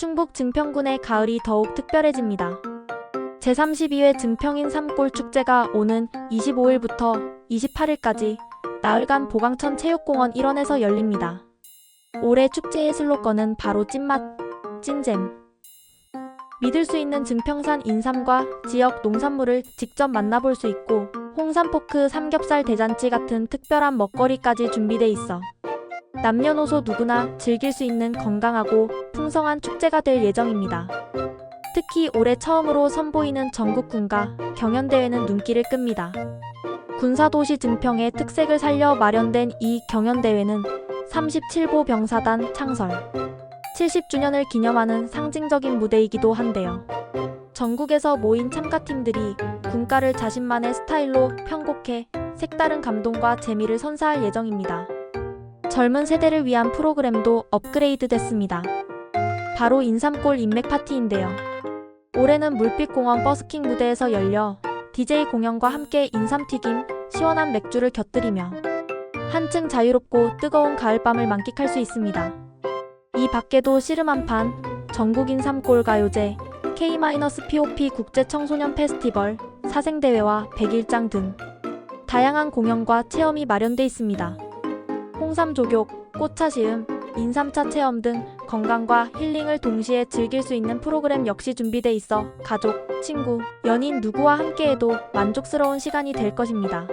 충북 증평군의 가을이 더욱 특별해집니다. 제32회 증평인 삼골 축제가 오는 25일부터 28일까지 나흘간 보강천 체육공원 일원에서 열립니다. 올해 축제의 슬로건은 바로 찐맛, 찐잼. 믿을 수 있는 증평산 인삼과 지역 농산물을 직접 만나볼 수 있고 홍삼포크 삼겹살 대잔치 같은 특별한 먹거리까지 준비돼 있어 남녀노소 누구나 즐길 수 있는 건강하고 풍성한 축제가 될 예정입니다. 특히 올해 처음으로 선보이는 전국 군가 경연대회는 눈길을 끕니다. 군사도시 증평의 특색을 살려 마련된 이 경연대회는 37보 병사단 창설 70주년을 기념하는 상징적인 무대이기도 한데요. 전국에서 모인 참가팀들이 군가를 자신만의 스타일로 편곡해 색다른 감동과 재미를 선사할 예정입니다. 젊은 세대를 위한 프로그램도 업그레이드 됐습니다. 바로 인삼골 인맥 파티인데요. 올해는 물빛공원 버스킹 무대에서 열려 DJ 공연과 함께 인삼튀김, 시원한 맥주를 곁들이며 한층 자유롭고 뜨거운 가을밤을 만끽할 수 있습니다. 이 밖에도 씨름 한판, 전국 인 삼골 가요제, K-POP 국제 청소년 페스티벌, 사생대회와 백일장 등 다양한 공연과 체험이 마련돼 있습니다. 홍삼 조격, 꽃차 시음, 인삼차 체험 등 건강과 힐링을 동시에 즐길 수 있는 프로그램 역시 준비돼 있어 가족, 친구, 연인 누구와 함께해도 만족스러운 시간이 될 것입니다.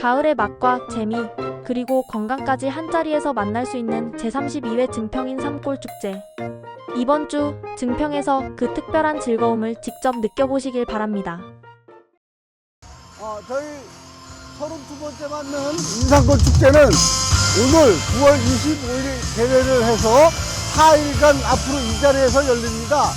가을의 맛과 재미, 그리고 건강까지 한자리에서 만날 수 있는 제32회 증평인 삼골 축제. 이번 주 증평에서 그 특별한 즐거움을 직접 느껴보시길 바랍니다. 어, 저희 32번째 맞는 인상꽃 축제는 오늘 9월 25일 대회를 해서 4일간 앞으로 이 자리에서 열립니다.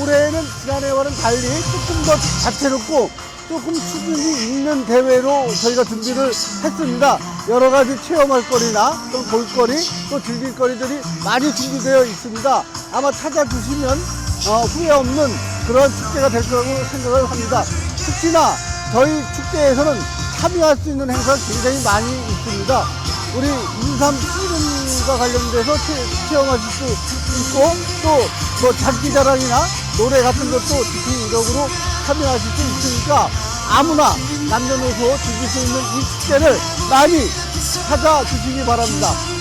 올해는 지난해와는 달리 조금 더 다채롭고 조금 수준이 있는 대회로 저희가 준비를 했습니다. 여러 가지 체험할 거리나 또 볼거리 또 즐길 거리들이 많이 준비되어 있습니다. 아마 찾아주시면 어, 후회 없는 그런 축제가 될 거라고 생각을 합니다. 특히나 저희 축제에서는 참여할 수 있는 행사가 굉장히 많이 있습니다. 우리 인삼 씨름과 관련돼서 체, 체험하실 수 있고 또 뭐 장기 자랑이나 노래 같은 것도 즉흥적으로 참여하실 수 있으니까 아무나 남녀노소 즐길 수 있는 이 축제를 많이 찾아주시기 바랍니다.